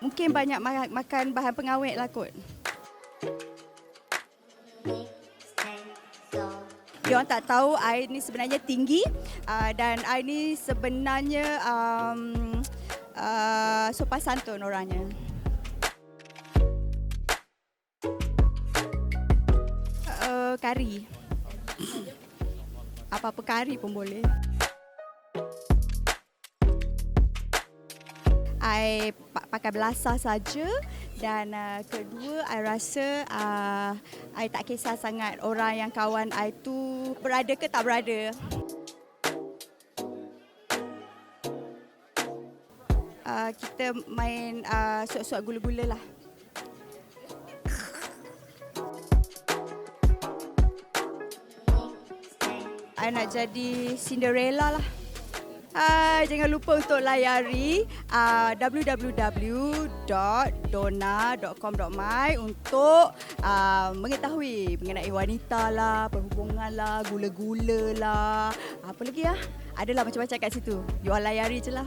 Mungkin banyak ma- makan bahan pengawet lah kot. Dia orang tak tahu I ni sebenarnya tinggi uh, dan I ni sebenarnya um, uh, sopan santun orangnya. Uh, kari. Apa-apa kari pun boleh. I pa- pakai belasah saja dan uh, kedua I rasa uh, I tak kisah sangat orang yang kawan I tu berada ke tak berada. Uh, kita main uh, suap-suap gula-gula lah. I nak jadi Cinderella lah. Uh, jangan lupa untuk layari uh, www.dona.com.my untuk uh, mengetahui mengenai wanita lah, perhubungan lah, gula-gula lah. Apa lagi ya? Adalah macam-macam kat situ. You all layari je lah.